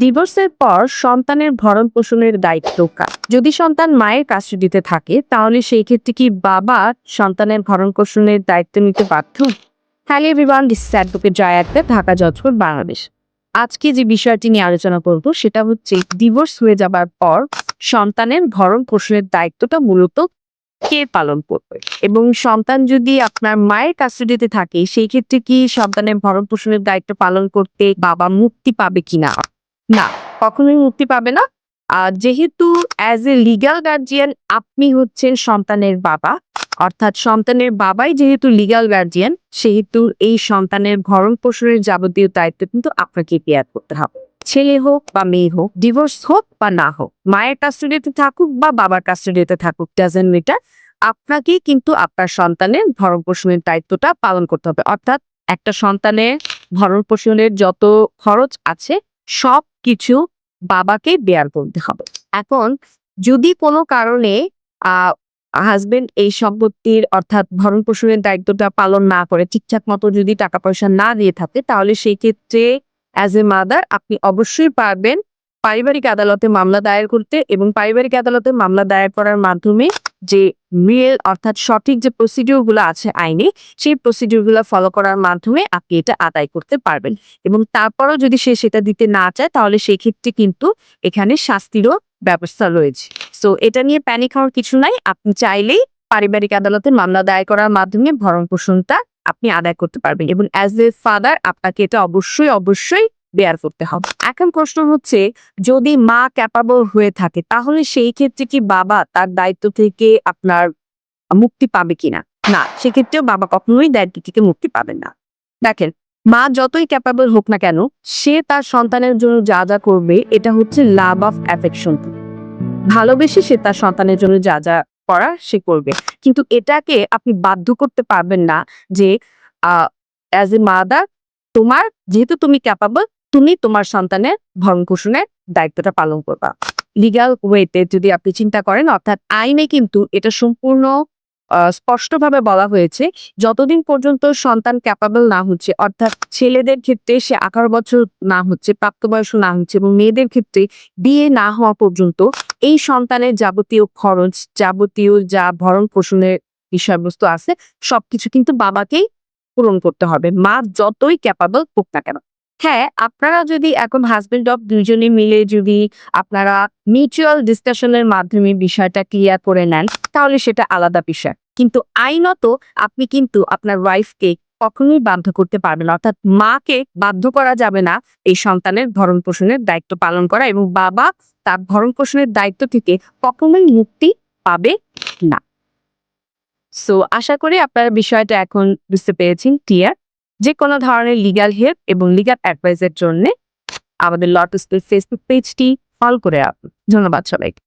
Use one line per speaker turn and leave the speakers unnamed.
ডিভোর্সের পর সন্তানের ভরণ পোষণের দায়িত্ব কার? যদি সন্তান মায়ের কাস্টডিতে থাকে, তাহলে সেই ক্ষেত্রে কি বাবা সন্তানের ভরণ পোষণের দায়িত্ব নিতে বাধ্য? Hello everyone this advocate Joy Akter Dhaka জজপুর Bangladesh আজকে যে বিষয়টি নিয়ে আলোচনা করব, সেটা হচ্ছে ডিভোর্স হয়ে যাবার পর সন্তানের ভরণ পোষণের দায়িত্বটা মূলত কে পালন করবে? এবং সন্তান যদি আপনার মায়ের কাস্টডিতে থাকে, সেই ক্ষেত্রে কি সন্তানের ভরণ পোষণের দায়িত্ব পালন করতে বাবা মুক্তি পাবে কিনা? না, কখনোই মুক্তি পাবে না। যেহেতু অ্যাজ এ লিগ্যাল গার্জিয়ান আপনি হচ্ছেন সন্তানের বাবা, অর্থাৎ সন্তানের বাবাই যেহেতু লিগ্যাল গার্জিয়ান সেহেতু এই সন্তানের ভরণ পোষণের যাবতীয় দায়িত্ব কিন্তু আপনাকে পেয়ার করতে হবে। ছেলে হোক বা মেয়ে হোক ডিভোর্স হোক বা না হোক, মায়ের কাস্টডিতে থাকুক বা বাবার কাস্টডিতে থাকুক ডাজেন্ট মিটার আপনাকে কিন্তু আপনার সন্তানের ভরণ পোষণের দায়িত্বটা পালন করতে হবে। অর্থাৎ একটা সন্তানের ভরণ পোষণের যত খরচ আছে, সব কিছু বাবাকে বেয়ার করতে হবে। এখন যদি কোনো কারণে আহ হাজবেন্ড এই সম্পত্তির অর্থাৎ ভরণ পোষণের দায়িত্বটা পালন না করে, ঠিকঠাক মতো যদি টাকা পয়সা না দিয়ে থাকে, তাহলে সেই ক্ষেত্রে অ্যাজ এ মাদার আপনি অবশ্যই পারবেন পারিবারিক আদালতে মামলা দায়ের করতে এবং পারিবারিক আদালতে মামলা দায়ের করার মাধ্যমে যে রিয়েল অর্থাৎ সঠিক যে প্রসিডিউরগুলো আছে আইনে, সেই প্রসিডিউরগুলো ফলো করার মাধ্যমে আপনি এটা আদায় করতে পারবেন। এবং তারপরও যদি সে সেটা দিতে না চায়, তাহলে সেই ক্ষেত্রে কিন্তু এখানে শাস্তিরও ব্যবস্থা রয়েছে। সো এটা নিয়ে প্যানিক হওয়ার কিছু নাই। আপনি চাইলেই পারিবারিক আদালতে মামলা দায়ের করার মাধ্যমে ভরণ পোষণটা আপনি আদায় করতে পারবেন। এবং অ্যাজ এ ফাদার আপনাকে এটা অবশ্যই অবশ্যই বেয়ার করতে হবে। এখন প্রশ্ন হচ্ছে, যদি মা ক্যাপাবল হয়ে থাকে, তাহলে সেই ক্ষেত্রে কি বাবা তার দায়িত্ব থেকে আপনার মুক্তি পাবে কিনা? না, সেক্ষেত্রেও বাবা কখনোই দায়িত্ব থেকে মুক্তি পাবেন না। দেখেন, মা যতই ক্যাপাবল হোক না কেন, সে তার সন্তানের জন্য যা যা করবে, এটা হচ্ছে লাভ অফ অ্যাফেকশন ভালোবেসে সে তার সন্তানের জন্য যা যা করা, সে করবে। কিন্তু এটাকে আপনি বাধ্য করতে পারবেন না যে অ্যাজ এ মাদার তোমার, যেহেতু তুমি ক্যাপাবল তুমি তোমার সন্তানের ভরণ পোষণের দায়িত্বটা পালন করবা। লিগ্যাল ওয়েতে যদি আপনি চিন্তা করেন, অর্থাৎ আইনে কিন্তু এটা সম্পূর্ণ স্পষ্টভাবে বলা হয়েছে, যতদিন পর্যন্ত সন্তান ক্যাপাবল না হচ্ছে, অর্থাৎ ছেলেদের ক্ষেত্রে সে আঠারো বছর না হচ্ছে, প্রাপ্তবয়স্ক না হচ্ছে এবং মেয়েদের ক্ষেত্রে বিয়ে না হওয়া পর্যন্ত এই সন্তানের যাবতীয় খরচ, যাবতীয় যা ভরণ পোষণের বিষয়বস্তু আছে, সবকিছু কিন্তু বাবাকেই পূরণ করতে হবে। মা যতই ক্যাপাবল হোক না কেন। হ্যাঁ আপনারা যদি এখন হাজবেন্ড অফ দুজনে মিলে যদি আপনারা মিউচুয়াল ডিসকাশনের মাধ্যমে বিষয়টা ক্লিয়ার করে নেন, তাহলে সেটা আলাদা বিষয়। কিন্তু আইনত আপনি কিন্তু আপনার ওয়াইফকে কখনোই বাধ্য করতে পারবেন অর্থাৎ মাকে বাধ্য করা যাবে না এই সন্তানের ভরণ পোষণের দায়িত্ব পালন করা এবং বাবা তার ভরণ পোষণের দায়িত্ব থেকে কখনোই মুক্তি পাবে না। সো আশা করি আপনারা বিষয়টা এখন বুঝতে পেরেছেন ক্লিয়ার যে কোনো ধরনের লিগাল হেল্প এবং লিগাল অ্যাডভাইসের জন্য আমাদের লটাস ফেসবুক পেজটি ফল করে রাখুন ধন্যবাদ সবাইকে।